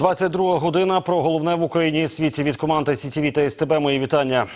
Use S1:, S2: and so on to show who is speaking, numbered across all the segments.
S1: 22 година про головне в Україні світі від команди СІТІВІ та СТБ. Мої вітання.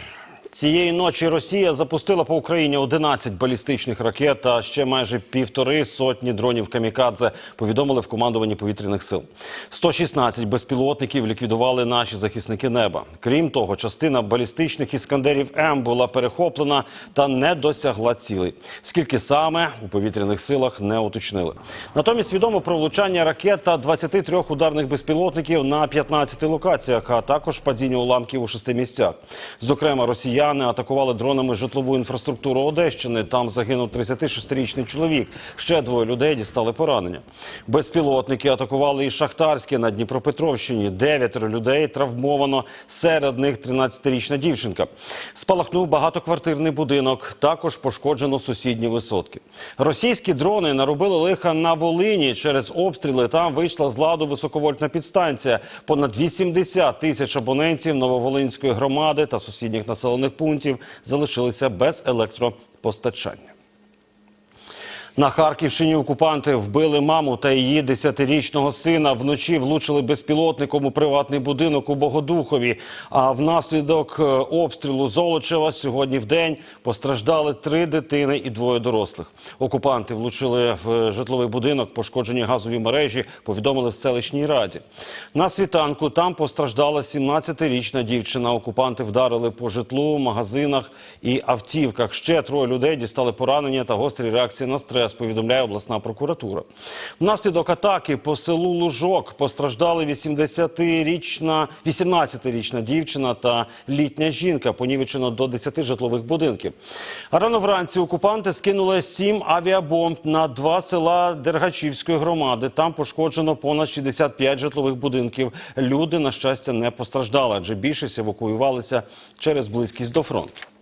S1: Цієї ночі Росія запустила по Україні 11 балістичних ракет та ще майже півтори сотні дронів камікадзе. Повідомили в командуванні повітряних сил. 116 безпілотників ліквідували наші захисники неба. Крім того, частина балістичних іскандерів М була перехоплена та не досягла цілей. Скільки саме у повітряних силах не уточнили. Натомість відомо про влучання ракет та 23 ударних безпілотників на 15 локаціях, а також падіння уламків у шести місцях. Зокрема, росіяни атакували дронами житлову інфраструктуру Одещини. Там загинув 36-річний чоловік. Ще двоє людей дістали поранення. Безпілотники атакували і Шахтарське на Дніпропетровщині. Дев'ятеро людей травмовано. Серед них 13-річна дівчинка. Спалахнув багатоквартирний будинок. Також пошкоджено сусідні висотки. Російські дрони наробили лиха на Волині. Через обстріли там вийшла з ладу високовольтна підстанція. Понад 80 тисяч абонентів Нововолинської громади та сусідніх населених пунктів залишилися без електропостачання. На Харківщині окупанти вбили маму та її десятирічного сина. Вночі влучили безпілотником у приватний будинок у Богодухові. А внаслідок е, обстрілу Золочева сьогодні в день постраждали три дитини і двоє дорослих. Окупанти влучили в житловий будинок, пошкоджені газові мережі. Повідомили в селищній раді. На світанку там постраждала 17-річна дівчина. Окупанти вдарили по житлу, магазинах і автівках. Ще троє людей дістали поранення та гострі реакції на стрес. Повідомляє обласна прокуратура. Внаслідок атаки по селу Лужок постраждали 80-річна, 18-річна дівчина та літня жінка. Понівечено до 10 житлових будинків. Рано вранці окупанти скинули сім авіабомб на два села Дергачівської громади. Там пошкоджено понад 65 житлових будинків. Люди, на щастя, не постраждали, адже більшість евакуювалися через близькість до фронту.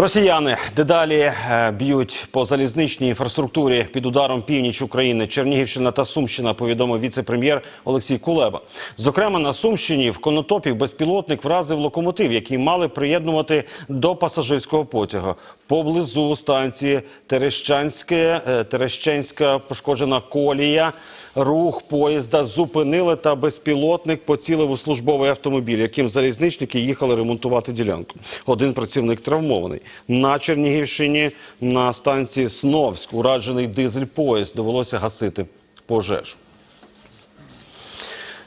S1: Росіяни дедалі е, б'ють по залізничній інфраструктурі під ударом північ України. Чернігівщина та Сумщина повідомив віце-прем'єр Олексій Кулеба. Зокрема, на Сумщині в Конотопі безпілотник вразив локомотив, який мали приєднувати до пасажирського потяга. Поблизу станції Терещанське, е, Терещенська пошкоджена колія. Рух поїзда зупинили та безпілотник поцілив у службовий автомобіль, яким залізничники їхали ремонтувати ділянку. Один працівник травмований. На Чернігівщині на станції Сновськ ураджений дизель-поїзд довелося гасити пожежу.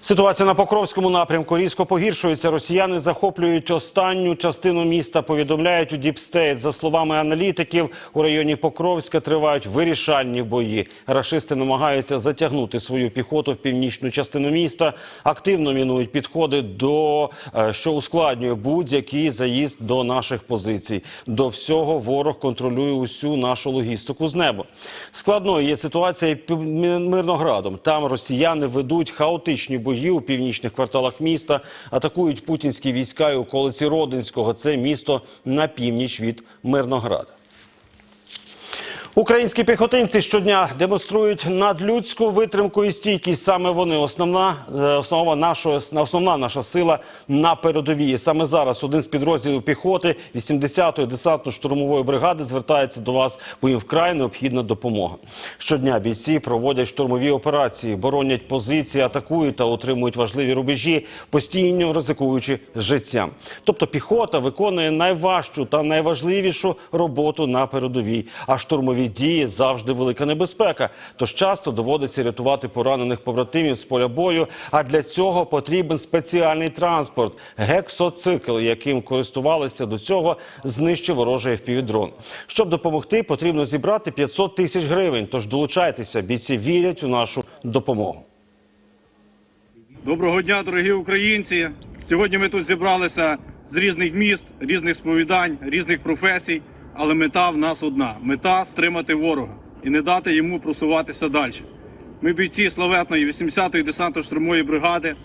S1: Ситуація на Покровському напрямку різко погіршується. Росіяни захоплюють останню частину міста. Повідомляють у Діпстейт. За словами аналітиків, у районі Покровська тривають вирішальні бої. Рашисти намагаються затягнути свою піхоту в північну частину міста. Активно мінують підходи до е, що ускладнює будь-який заїзд до наших позицій. До всього ворог контролює усю нашу логістику з неба. Складною є ситуація і під Мирноградом. Там росіяни ведуть хаотичні бої у північних кварталах міста, атакують путінські війська і околиці Родинського. Це місто на північ від Мирнограда. Українські піхотинці щодня демонструють надлюдську витримку і стійкість. Саме вони основна е, основа нашої основна наша сила на передовій. Саме зараз один з підрозділів піхоти 80-ї десантно-штурмової бригади звертається до вас, бо їм вкрай необхідна допомога. Щодня бійці проводять штурмові операції, боронять позиції, атакують та отримують важливі рубежі, постійно ризикуючи життям. Тобто піхота виконує найважчу та найважливішу роботу на передовій. А штурмові дії завжди велика небезпека. Тож часто доводиться рятувати поранених побратимів з поля бою. А для цього потрібен спеціальний транспорт гексоцикл, яким користувалися до цього, знищив ворожий FPV-дрон. Щоб допомогти, потрібно зібрати 500 тисяч гривень. Тож долучайтеся, бійці вірять у нашу допомогу.
S2: Доброго дня, дорогі українці! Сьогодні ми тут зібралися з різних міст, різних сповідань, різних професій, але мета в нас одна: мета стримати ворога і не дати йому просуватися далі. Ми, бійці славетної 80-ї десантно-штурмової бригади,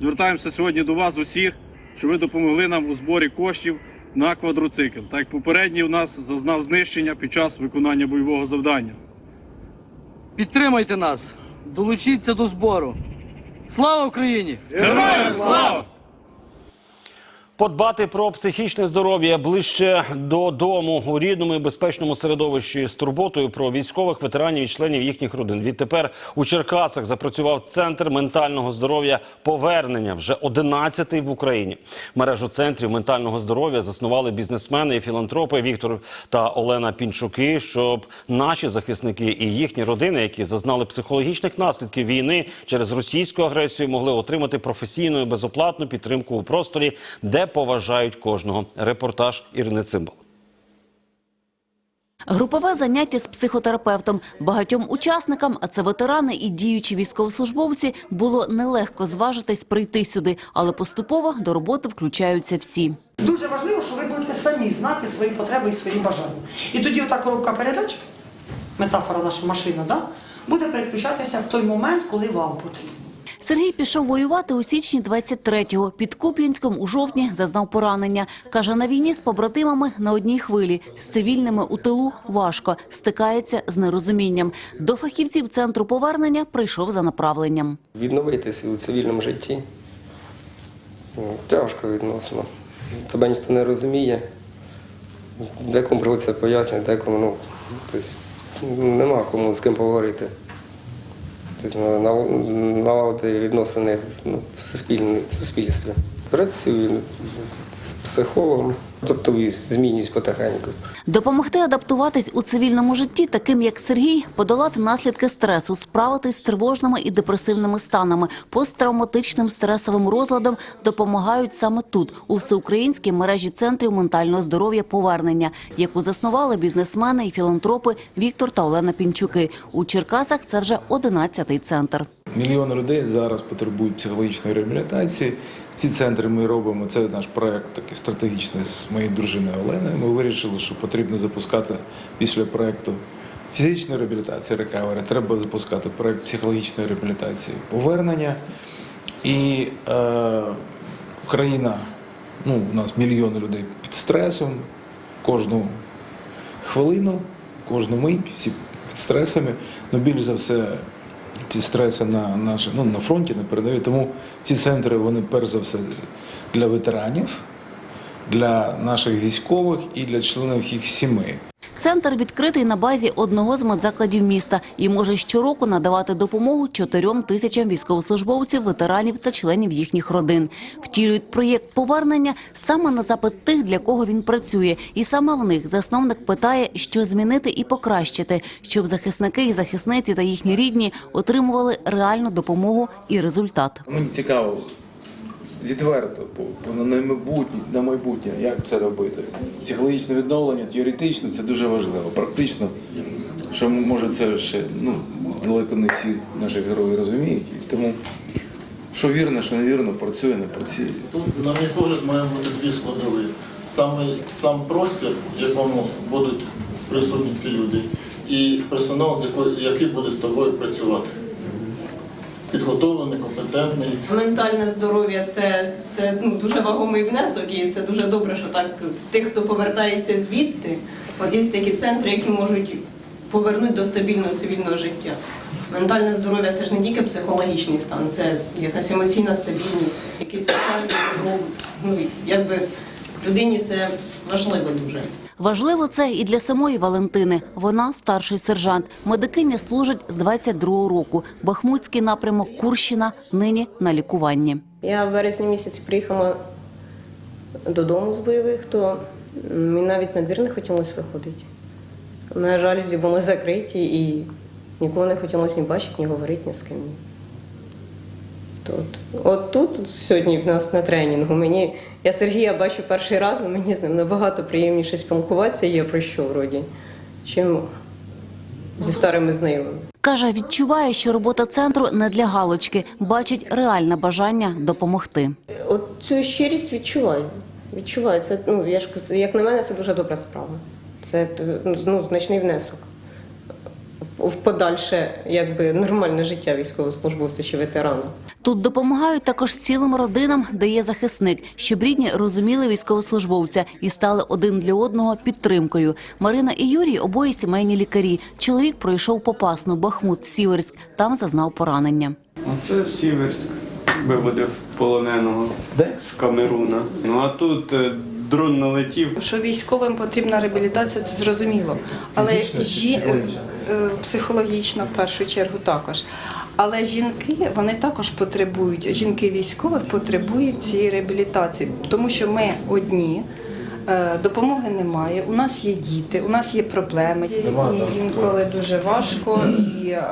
S2: звертаємося сьогодні до вас усіх, щоб ви допомогли нам у зборі коштів на квадроцикл, так як попередній у нас зазнав знищення під час виконання бойового завдання.
S3: Підтримайте нас, долучіться до збору. Слава Україні!
S2: Героям слава!
S1: Подбати про психічне здоров'я ближче додому у рідному і безпечному середовищі з турботою про військових ветеранів і членів їхніх родин. Відтепер у Черкасах запрацював центр ментального здоров'я повернення вже 11-й в Україні. Мережу центрів ментального здоров'я заснували бізнесмени і філантропи Віктор та Олена Пінчуки, щоб наші захисники і їхні родини, які зазнали психологічних наслідків війни через російську агресію, могли отримати професійну і безоплатну підтримку у просторі, де поважають кожного. Репортаж Ірини Цимбал.
S4: Групове заняття з психотерапевтом. Багатьом учасникам, а це ветерани і діючі військовослужбовці, було нелегко зважитись прийти сюди, але поступово до роботи включаються всі.
S5: Дуже важливо, що ви будете самі знати свої потреби і свої бажання. І тоді ота коробка передач, метафора наша машина, да, буде переключатися в той момент, коли вам потрібно.
S4: Сергій пішов воювати у січні 23-го. Під Куп'янськом у жовтні зазнав поранення. Каже, на війні з побратимами на одній хвилі. З цивільними у тилу важко. Стикається з нерозумінням. До фахівців центру повернення прийшов за направленням.
S6: відновитися у цивільному житті. Ну, Тяжко відносно. Тебе ніхто не розуміє. Декому приходиться пояснювати, декому ну, тобто, нема кому з ким поговорити. Тобто, на- на- налагодити відносини ну, в суспільстві. Працюю з психологом, тобто змінююсь потихеньку.
S4: Допомогти адаптуватись у цивільному житті, таким як Сергій, подолати наслідки стресу, справитись з тривожними і депресивними станами, посттравматичним стресовим розладом допомагають саме тут, у всеукраїнській мережі центрів ментального здоров'я повернення, яку заснували бізнесмени і філантропи Віктор та Олена Пінчуки. У Черкасах це вже 11-й центр.
S7: Мільйони людей зараз потребують психологічної реабілітації. Ці центри ми робимо. Це наш проект такий стратегічний з моєю дружиною Оленою. Ми вирішили, що потрібно запускати після проекту фізичної реабілітації рекавері. Треба запускати проект психологічної реабілітації повернення. І е, Україна, ну у нас мільйони людей під стресом. Кожну хвилину, кожну мить, всі під стресами. Ну більш за все ці стреси на наші, ну, на фронті не передають. Тому ці центри вони перш за все для ветеранів, для наших військових і для членів їх сімей.
S4: Центр відкритий на базі одного з медзакладів міста і може щороку надавати допомогу чотирьом тисячам військовослужбовців, ветеранів та членів їхніх родин. Втілюють проєкт повернення саме на запит тих, для кого він працює, і саме в них засновник питає, що змінити і покращити, щоб захисники і захисниці та їхні рідні отримували реальну допомогу і результат.
S8: Мені цікаво відверто на майбутнє, на майбутнє, як це робити. Психологічне відновлення теоретично це дуже важливо. Практично, що може це ще ну, далеко не всі наші герої розуміють. Тому що вірно, що невірно, працює, не працює.
S9: Тут, на мій погляд, має бути дві складові. Саме сам простір, в якому будуть присутні ці люди, і персонал, який буде з тобою працювати. Підготовлений, компетентний.
S10: Ментальне здоров'я це, це ну, дуже вагомий внесок, і це дуже добре, що так тих, хто повертається звідти, от є такі центри, які можуть повернути до стабільного цивільного життя. Ментальне здоров'я це ж не тільки психологічний стан, це якась емоційна стабільність, якийсь соціальний добробут. Ну, якби людині це важливо дуже.
S4: Важливо це і для самої Валентини. Вона старший сержант. Медикиня служить з 22-го року. Бахмутський напрямок Курщина нині на лікуванні.
S10: Я в вересні місяці приїхала додому з бойових, то мені навіть на двір не хотілося виходити. На жалюзі були закриті і нікого не хотілося ні бачити, ні говорити ні з ким. Тут. От тут сьогодні в нас на тренінгу. Мені, я Сергія бачу перший раз, але мені з ним набагато приємніше спілкуватися є про що вроді, чим зі старими знайомими.
S4: Каже, відчуває, що робота центру не для галочки, бачить реальне бажання допомогти.
S10: От цю щирість відчуваю. Відчуваю. Це, ну, я ж, як на мене, це дуже добра справа. Це ну, ну, значний внесок в- подальше якби, нормальне життя військовослужбовця чи ветерана.
S4: Тут допомагають також цілим родинам, де є захисник, щоб рідні розуміли військовослужбовця і стали один для одного підтримкою. Марина і Юрій обоє сімейні лікарі. Чоловік пройшов попасну Бахмут, Сіверськ. Там зазнав поранення.
S11: Оце Сіверськ. виводив полоненого
S7: Де?
S11: з Камеруна. Ну а тут е, дрон налетів.
S12: Що військовим потрібна реабілітація, це зрозуміло. Але
S7: Фізична
S12: жі... е, в першу чергу також. Але жінки вони також потребують, жінки військових потребують цієї реабілітації, тому що ми одні. е, Допомоги немає, у нас є діти, у нас є проблеми. І інколи дуже важко, і е,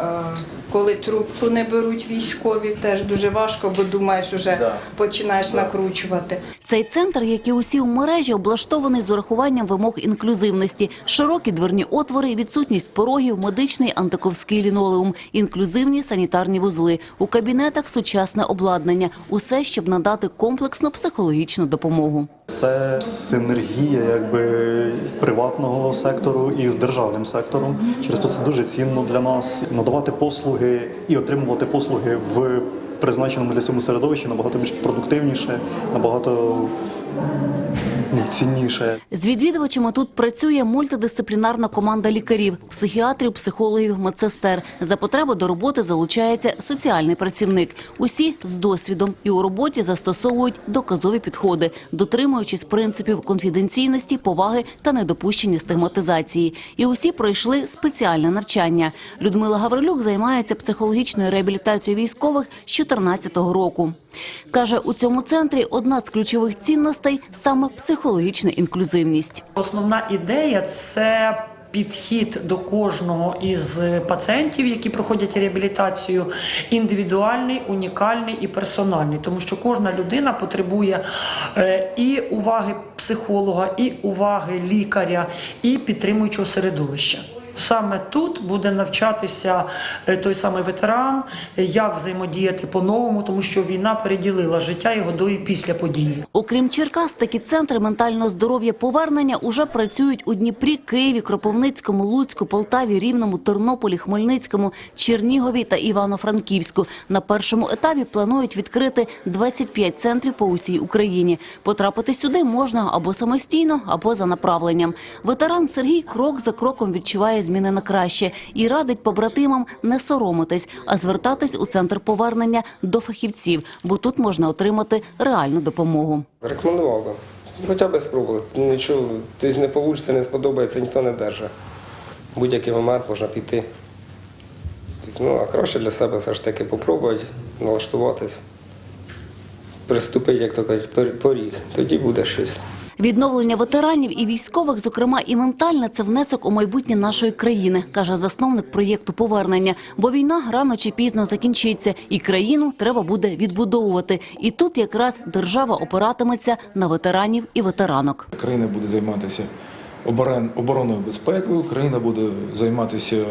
S12: коли трубку не беруть військові, теж дуже важко, бо думаєш, уже починаєш накручувати.
S4: Цей центр, як і усі в мережі, облаштований з урахуванням вимог інклюзивності. Широкі дверні отвори, відсутність порогів, медичний антиковський лінолеум, інклюзивні санітарні вузли. У кабінетах сучасне обладнання. Усе, щоб надати комплексну психологічну допомогу.
S13: Це синергія якби приватного сектору із державним сектором. Через то це дуже цінно для нас надавати послуги і отримувати послуги в призначеному для цього середовищі набагато більш продуктивніше, набагато ну, цінніше.
S4: З відвідувачами тут працює мультидисциплінарна команда лікарів, психіатрів, психологів, медсестер. За потреби до роботи залучається соціальний працівник. Усі з досвідом і у роботі застосовують доказові підходи, дотримуючись принципів конфіденційності, поваги та недопущення стигматизації. І усі пройшли спеціальне навчання. Людмила Гаврилюк займається психологічною реабілітацією військових з 2014 року. Каже, у цьому центрі одна з ключових цінностей саме психологічна інклюзивність.
S5: Основна ідея це підхід до кожного із пацієнтів, які проходять реабілітацію, індивідуальний, унікальний і персональний, тому що кожна людина потребує е, і уваги психолога, і уваги лікаря, і підтримуючого середовища. Саме тут буде навчатися е, той самий ветеран, е, як взаємодіяти по-новому, тому що війна переділила життя його до і після події.
S4: Окрім Черкас, такі центри ментального здоров'я повернення уже працюють у Дніпрі, Києві, Кропивницькому, Луцьку, Полтаві, Рівному, Тернополі, Хмельницькому, Чернігові та Івано-Франківську. На першому етапі планують відкрити 25 центрів по усій Україні. Потрапити сюди можна або самостійно, або за направленням. Ветеран Сергій крок за кроком відчуває зміни на краще і радить побратимам не соромитись, а звертатись у центр повернення до фахівців, бо тут можна отримати реальну допомогу.
S6: Рекомендував би. Хоча б спробувати. Нічого, тобто не вийде, не сподобається, ніхто не держить. Будь-який момент можна піти. Тобто, ну, а краще для себе все ж таки попробувати, налаштуватись, приступити, як то кажуть, поріг. Тоді буде щось.
S4: Відновлення ветеранів і військових, зокрема і ментальне, це внесок у майбутнє нашої країни, каже засновник проєкту повернення. Бо війна рано чи пізно закінчиться, і країну треба буде відбудовувати. І тут якраз держава опиратиметься на ветеранів і ветеранок.
S7: Країна буде займатися оборон- оборонною безпекою, країна буде займатися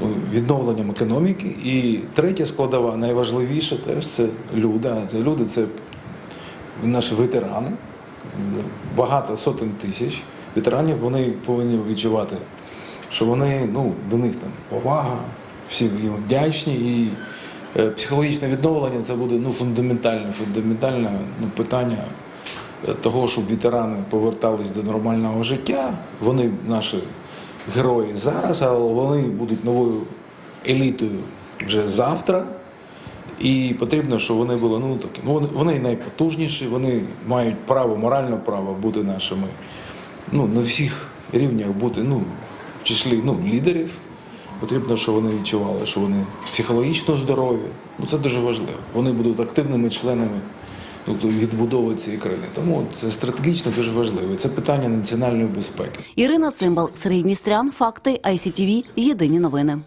S7: ну, відновленням економіки. І третя складова, найважливіша теж це люди. Люди це наші ветерани, багато сотень тисяч ветеранів. Вони повинні відчувати, що вони ну, до них там повага, всі їм вдячні. І е, психологічне відновлення це буде ну, фундаментальне, фундаментальне ну, питання е, того, щоб ветерани повертались до нормального життя. Вони наші герої зараз, але вони будуть новою елітою вже завтра. І потрібно, щоб вони були ну такі. Ну вони, вони найпотужніші, вони мають право, моральне право бути нашими. Ну на всіх рівнях бути ну в числі ну, лідерів. Потрібно, щоб вони відчували, що вони психологічно здорові. Ну це дуже важливо. Вони будуть активними членами ну, відбудови цієї країни. Тому це стратегічно дуже важливо. Це питання національної безпеки.
S4: Ірина Цимбал, Сергій Дністрян, Факти, ICTV, Єдині новини.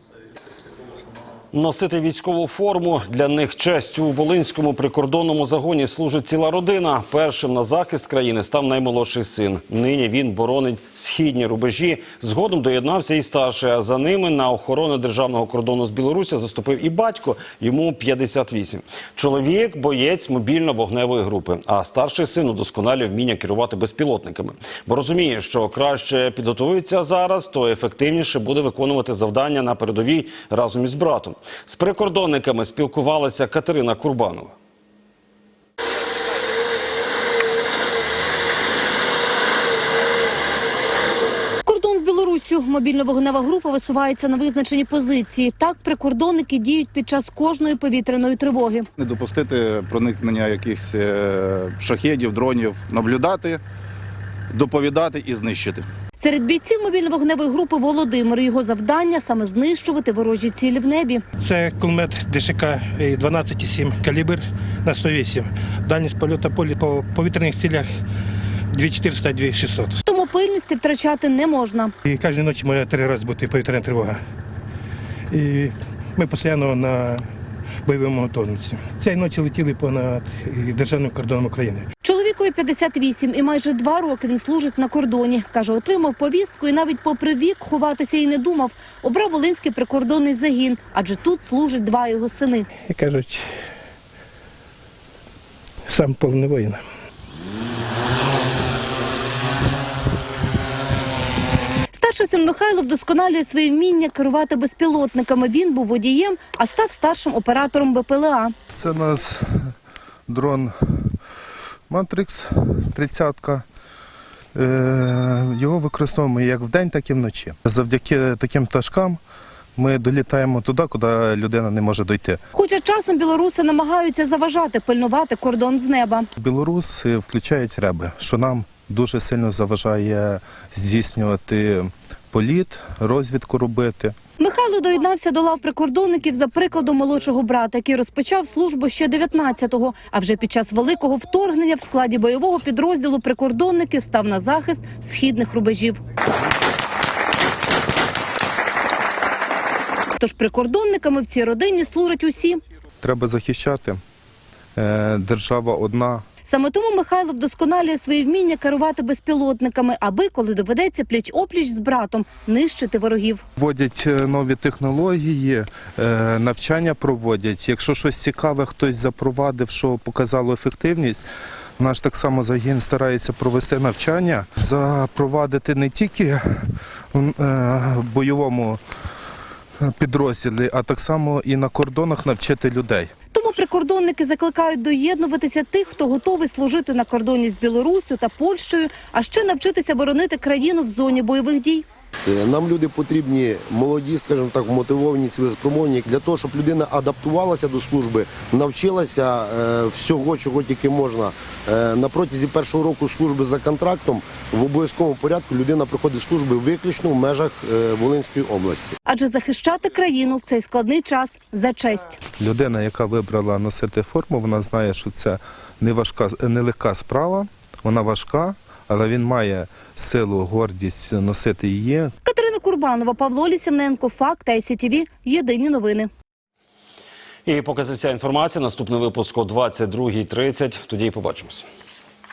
S1: Носити військову форму для них честь у Волинському прикордонному загоні служить ціла родина. Першим на захист країни став наймолодший син. Нині він боронить східні рубежі. Згодом доєднався і старший. А за ними на охорону державного кордону з Білорусі заступив і батько. Йому 58. Чоловік боєць мобільно-вогневої групи. А старший син удосконалює вміння керувати безпілотниками. Бо розуміє, що краще підготується зараз, то ефективніше буде виконувати завдання на передовій разом із братом. З прикордонниками спілкувалася Катерина Курбанова.
S14: Кордон з Білорусі Білорусю. Мобільно-вогнева група висувається на визначені позиції. Так прикордонники діють під час кожної повітряної тривоги.
S15: Не допустити проникнення якихось е, шахедів, дронів, наблюдати, доповідати і знищити.
S14: Серед бійців мобільно-вогневої групи Володимир. Його завдання саме знищувати ворожі цілі в небі.
S16: Це кулемет ДШК 12,7 калібр на 108. Дальність польоту полі по повітряних цілях 2400 2600.
S14: Тому пильності втрачати не можна.
S16: І кожної ночі може три рази бути повітряна тривога. І ми постійно на бойовому готовності. Цієї ночі летіли понад державним кордоном України.
S14: Чоловікові 58 і майже два роки він служить на кордоні. Каже, отримав повістку і навіть попри вік ховатися і не думав. Обрав Волинський прикордонний загін, адже тут служать два його сини.
S16: І кажуть, сам повний воїн.
S14: Старший син Михайло вдосконалює своє вміння керувати безпілотниками. Він був водієм, а став старшим оператором БПЛА.
S17: Це у нас дрон Matrix 30. Е, Його використовуємо як вдень, так і вночі. Завдяки таким пташкам ми долітаємо туди, куди людина не може дойти.
S14: Хоча часом білоруси намагаються заважати пильнувати кордон з неба.
S17: Білоруси включають реби, що нам дуже сильно заважає здійснювати політ, розвідку робити.
S14: Михайло доєднався до лав прикордонників за прикладом молодшого брата, який розпочав службу ще 19-го. А вже під час великого вторгнення в складі бойового підрозділу прикордонників став на захист східних рубежів. Тож прикордонниками в цій родині служать усі.
S17: Треба захищати. Е, Держава одна,
S14: Саме тому Михайло вдосконалює свої вміння керувати безпілотниками, аби, коли доведеться пліч-опліч з братом, нищити ворогів.
S17: Вводять е, нові технології, е, навчання проводять. Якщо щось цікаве, хтось запровадив, що показало ефективність. Наш так само загін старається провести навчання, запровадити не тільки в е, бойовому підрозділі, а так само і на кордонах навчити людей.
S14: Прикордонники закликають доєднуватися тих, хто готовий служити на кордоні з Білоруссю та Польщею, а ще навчитися боронити країну в зоні бойових дій.
S18: Е, Нам люди потрібні молоді, скажімо так, мотивовані, цілеспромовні для того, щоб людина адаптувалася до служби, навчилася е, всього, чого тільки можна. Е, на протязі першого року служби за контрактом в обов'язковому порядку людина проходить служби виключно в межах Волинської області.
S14: Адже захищати країну в цей складний час за честь.
S17: Людина, яка вибрала носити форму, вона знає, що це не важка, не легка справа, вона важка, але він має силу, гордість носити її.
S14: Катерина Курбанова, Павло Лісівненко, Факт, ICTV. Єдині новини.
S1: І поки це вся інформація, наступний випуск о 22.30. Тоді і побачимось.